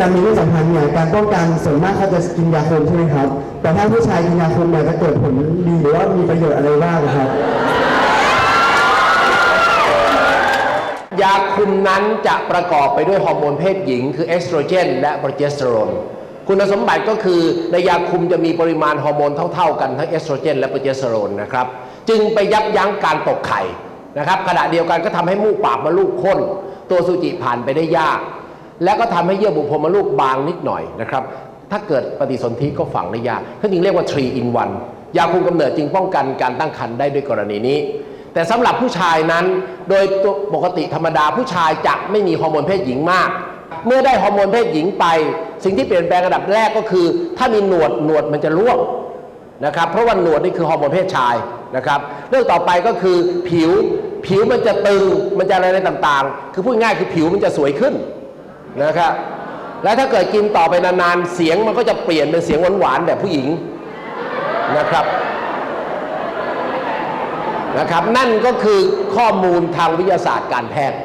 การมีเพศสัมพันธ์เนี่ยการป้องกันส่วนมากเขาจะกินยาคุมใช่ไหมครับ แต่ถ้าผู้ชายกินยาคุมเนี่ยจะเกิดผลดีหรือว่ามีประโยชน์อะไรบ้างครับ ยาคุมนั้นจะประกอบไปด้วยฮอร์โมนเพศหญิง คือเอสโตรเจน และโปรเจสเตอโรนคุณสมบัติก็คือในยาคุมจะมีปริมาณฮอร์โมนเท่า ๆ กันทั้งเอสโตรเจน และโปรเจสเตอโรนนะครับจึงไปยับยั้งการตกไข่นะครับขณะเดียวกันก็ทำให้มูกปากมดลูกข้น ตัวสุจิผ่านไปได้ยาก และก็ทำให้เยื่อบุโพรงมลูกบางนิดหน่อยนะครับ ถ้าเกิดปฏิสนธิก็ฝังได้ยากเขาจึงเรียกว่า3 in 1ยาคุมกำเนิดจึงป้องกันการตั้งครรภ์ได้ด้วยกรณีนี้ แต่สำหรับผู้ชายนั้น โดยปกติธรรมดาผู้ชายจะไม่มีฮอร์โมนเพศหญิงมาก เมื่อได้ฮอร์โมนเพศหญิงไป สิ่งที่เปลี่ยนแปลงระดับแรกก็คือ ถ้ามีหนวดหนวดมันจะร่วงนะครับเพราะว่าหนวดนี่คือฮอร์โมนเพศชายนะครับเรื่องต่อไปก็คือผิวผิวมันจะตึงมันจะอะไรต่างๆ คือพูดง่ายคือผิวมันจะสวยขึ้น นะครับและถ้าเกิดกินต่อไปนานๆ เสียงมันก็จะเปลี่ยนเป็นเสียงหวานๆแบบผู้หญิงนะครับนะครับ นั่นก็คือข้อมูลทางวิทยาศาสตร์การแพทย์